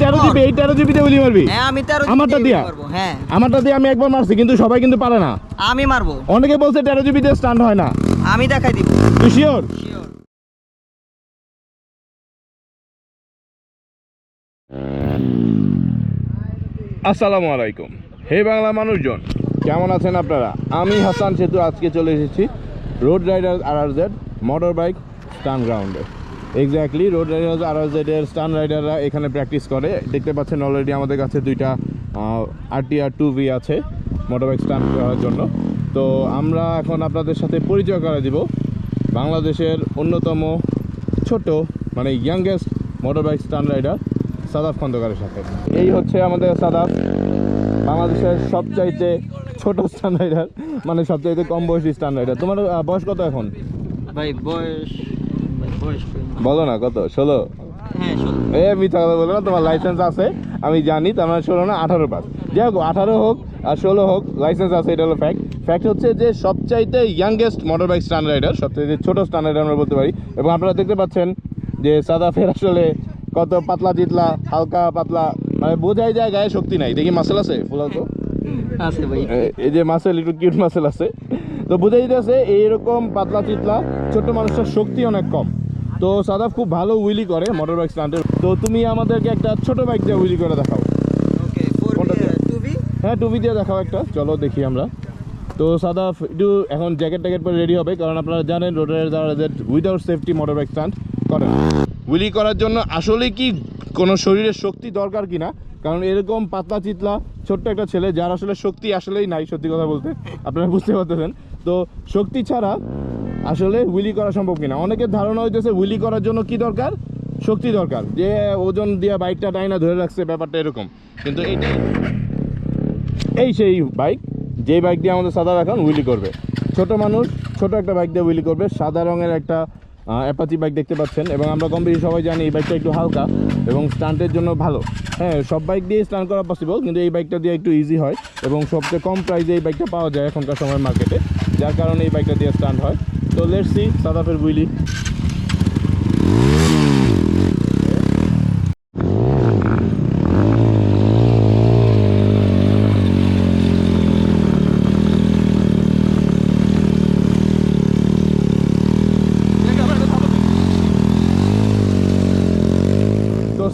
তেরো জিবি এই তেরো জিবিতে উলি মারবি? হ্যাঁ আমি তেরো আমারটা দিয়া? হ্যাঁ। আমারটা দিয়ে আমি একবার মারছি কিন্তু সবাই কিন্তু পারে না। আমি মারবো। অনেকে বলছে তেরো জিবিতে স্টান্ট হয় না। আমি দেখাই দিব। তুই শিওর আসসালামু আলাইকুম। হে বাংলা মানুষজন কেমন আছেন আপনারা? আমি হাসান সেতু আজকে চলে এসেছি রোড রাইডার আর R Z motor bike stunt গ্রাউন্ডে এক্স্যাক্টলি রোড রাইডার আর জেডের স্টান রাইডাররা এখানে প্র্যাকটিস করে। দেখতে পাচ্ছেন অলরেডি আমাদের কাছে দুইটা আর টি ভি আছে মোটর বাইক স্টান করার জন্য। তো আমরা এখন আপনাদের সাথে পরিচয় করে দিব। বাংলাদেশের অন্যতম ছোট মানে youngest motorbike stunt rider Sadaf খন্দকারের সাথে। এই হচ্ছে আমাদের সাদাফ বাংলাদেশের সবচাইতে ছোট স্টান রাইডার মানে সবচাইতে কম বয়সী স্টান রাইডার তোমার বয়স কত এখন? ভাই, বয়স? বলো না কত? ষোলো? হ্যাঁ এ মিথ্যা কথা বলো না তোমার লাইসেন্স আছে আমি জানি তার মানে ষোলো না আঠারো পাস যাই হোক আঠারো হোক আর ষোলো হোক লাইসেন্স আছে এটা হলো ফ্যাক্ট ফ্যাক্ট হচ্ছে যে সবচাইতে youngest motor bike stunt rider সবচাইতে ছোট স্টান রাইডার আমরা বলতে পারি এবং আপনারা দেখতে পাচ্ছেন যে সাদাফের আসলে কত পাতলা জিতলা হালকা পাতলা মানে বোঝাই যায় গায়ে শক্তি নাই। দেখি মাসেল আছে ফুলাও তো এই যে মাসেল একটু কিউট মাসেল আছে। তো বুঝে দিতেছে এইরকম পাতলা চিতলা ছোট মানুষের শক্তি অনেক কম। তো সাদাফ খুব ভালো উইলি করে মোটর বাইক স্টান্টের তো তুমি আমাদেরকে একটা ছোট বাইক দিয়ে উইলি করে দেখাও। বি হ্যাঁ টুবি দিয়ে দেখাও একটা। চলো দেখি আমরা। তো সাদাফ একটু এখন জ্যাকেট ট্যাকেট পরে রেডি হবে কারণ আপনারা জানেন রোডের যারা without safety motor bike stunt করেন। উইলি করার জন্য আসলে কি কোনো শরীরের শক্তি দরকার কিনা? কারণ এরকম পাতলা চিতলা ছোট্ট একটা ছেলে যার আসলে শক্তি আসলেই নাই সত্যি কথা বলতে। আপনারা বুঝতে পারতেছেন। তো শক্তি ছাড়া আসলে উইলি করা সম্ভব কিনা? অনেকের ধারণা হইতেছে উইলি করার জন্য কি দরকার? শক্তি দরকার। যে ওজন দিয়ে বাইকটা ডাইনা ধরে রাখছে, ব্যাপারটা এরকম। কিন্তু এইটাই। এই সেই বাইক যেই বাইক দিয়ে আমাদের সাদা রাখান উইলি করবে। ছোট মানুষ, ছোট একটা বাইক দিয়ে উইলি করবে। সাদা রঙের একটা অ্যাপাচি বাইক দেখতে পাচ্ছেন এবং আমরা কম বেশি সবাই জানি এই বাইকটা একটু হালকা এবং স্টান্টের জন্য ভালো। হ্যাঁ সব বাইক দিয়ে স্টান্ট করা পসিবল কিন্তু এই বাইকটা দিয়ে একটু ইজি হয় এবং সবচেয়ে কম প্রাইসে এই বাইকটা পাওয়া যায় এখনকার সময় মার্কেটে যার কারণে এই বাইকটা দিয়ে স্টান্ট হয়। তো লেটসি সাদাফের উইলি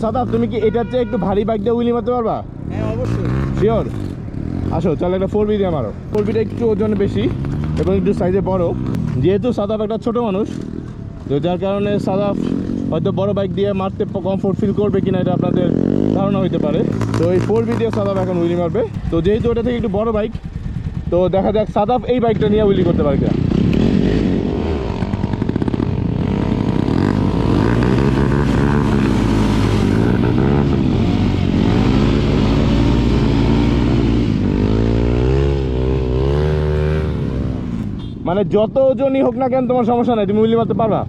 তো সাদাফ তুমি কি এটার চেয়ে একটু ভারী বাইক দিয়ে উইলি মারতে পারবা? হ্যাঁ অবশ্যই। শিওর আসো চলো একটা ফোর বি দিয়ে মারো। ফোর বিটা একটু ওজন বেশি এবং একটু সাইজে বড়। যেহেতু সাদাফ একটা ছোট মানুষ তো যার কারণে সাদাফ হয়তো বড় বাইক দিয়ে মারতে কমফোর্ট ফিল করবে কিনা এটা আপনাদের ধারণা হইতে পারে। তো এই ফোর বি দিয়ে সাদাফ এখন উইলি মারবে। তো যেহেতু ওটা থেকে একটু বড় বাইক তো দেখা যাক সাদাফ এই বাইকটা নিয়ে উইলি করতে পারে কিনা। মানে যত ওজনই হোক না কেন তোমার সমস্যা নাই তুমি উইলি মারতে পারবা?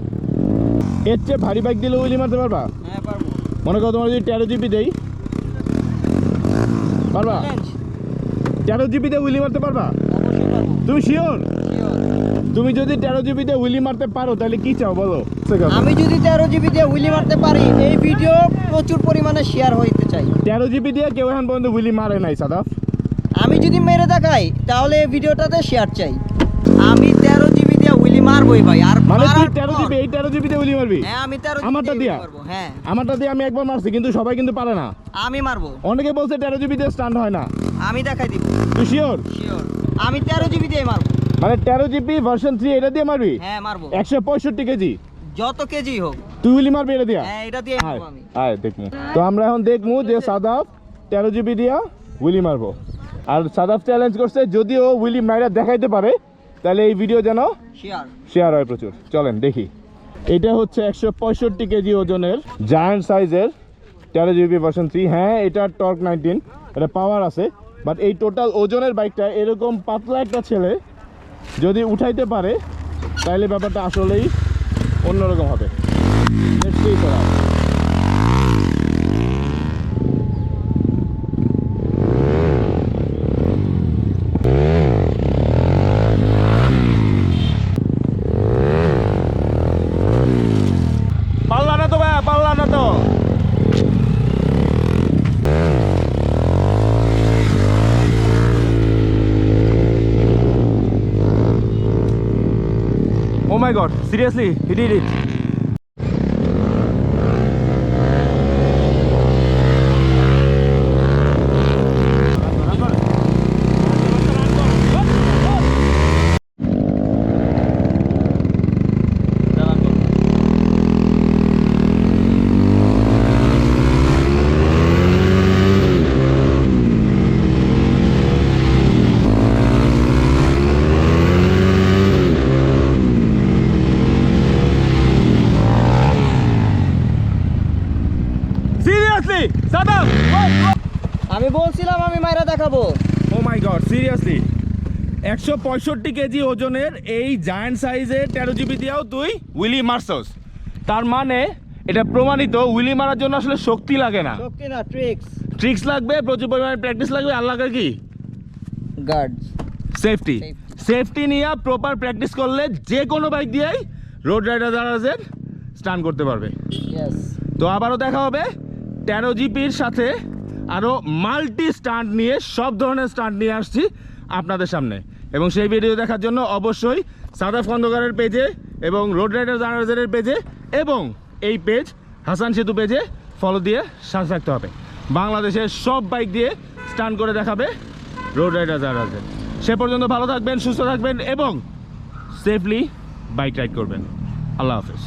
এর চেয়ে ভারী বাইক দিলে উইলি মারতে পারবা? হ্যাঁ মনে করো তোমার যদি তেরো জিবি দেই পারবা? তেরো জিবিতে উইলি মারতে পারবা? তুমি শিওর তুমি যদি তেরো জিবিতে উইলি মারতে পারো তাহলে কি চাও বলো? আমি যদি তেরো জিবি দিয়ে উইলি মারতে পারি এই ভিডিও প্রচুর পরিমাণে শেয়ার হইতে চাই। তেরো জিবি দিয়ে কেউ এখন পর্যন্ত উইলি মারে নাই সাদাফ। আমি যদি মেরে দেখাই তাহলে এই ভিডিওটাতে শেয়ার চাই। আমি তেরো জিবি দিয়ে উইলি মারবই ভাই আর মানে তুই মারার তেরো পর- জিবি এই তেরো জিবিতে উইলি মারবি? হ্যাঁ আমি তেরো আমারটা দিয়া? হ্যাঁ। আমারটা দিয়ে আমি একবার মারছি কিন্তু সবাই কিন্তু পারে না। আমি মারবো। অনেকে বলছে তেরো জিবিতে স্টান্ট হয় না। আমি দেখাই দিব। তুই শিওর শিওর আমি তেরো জিবি দিয়ে মারবো। মানে তেরো জিবি ভার্সন থ্রি এটা দিয়ে মারবি? হ্যাঁ মারবো। একশো পঁয়ষট্টি কেজি। যত কেজি হোক। তুই উইলি মারবি এটা দিয়া? হ্যাঁ এটা দিয়ে মারবো আমি। আয় দেখব তো আমরা এখন দেখব যে সাদাফ তেরো জিবি দিয়া উইলি মারবো। আর সাদাফ চ্যালেঞ্জ করছে যদিও উইলি মাইরা দেখাইতে পারে তাহলে এই ভিডিও যেন শেয়ার হয় প্রচুর। চলেন দেখি। এটা হচ্ছে একশো পঁয়ষট্টি কেজি ওজনের জায়ান্ট সাইজের তেরো জিবি ভার্সন থ্রি হ্যাঁ এটা টর্ক নাইনটিন এটা পাওয়ার আছে। বাট এই টোটাল ওজনের বাইকটা এরকম পাতলা একটা ছেলে যদি উঠাইতে পারে তাহলে ব্যাপারটা আসলেই অন্যরকম হবে Let's see it out. পাল্লা না তো ভাই পাল্লা না তো my god seriously he did it seriously Saddam আমি বলছিলাম আমি মাইরা দেখাবো। ও মাই গড সিরিয়াসলি একশো পঁয়ষট্টি কেজি ওজনের এই জায়ান্ট সাইজের তেরো জিবি দিয়েও তুই উইলি মারছস। তার মানে এটা প্রমাণিত উইলি মারার জন্য আসলে শক্তি লাগে না। শক্তি না ট্রিক্স ট্রিক্স লাগবে প্রচুর পরিমাণে প্র্যাকটিস লাগবে আর লাগে কি? গার্ড সেফটি সেফটি নিয়ে প্রপার প্র্যাকটিস করলে যে কোনো বাইক দিয়েই রোড রাইডার দারাজের স্টান করতে পারবে। তো আবারও দেখা হবে তেরো জিপির সাথে আরও মাল্টি স্টান্ট নিয়ে, সব ধরনের স্টান্ট নিয়ে আসছি আপনাদের সামনে। এবং সেই ভিডিও দেখার জন্য অবশ্যই সাদাফ খন্দকারের পেজে এবং রোড রাইডার জানার্সের পেজে এবং এই পেজ হাসান সেতু পেজে ফলো দিয়ে সাথে থাকতে হবে। বাংলাদেশের সব বাইক দিয়ে স্টান্ট করে দেখাবে রোড রাইডার জানার্সের সে পর্যন্ত ভালো থাকবেন, সুস্থ থাকবেন এবং সেফলি বাইক রাইড করবেন। আল্লাহ হাফেজ।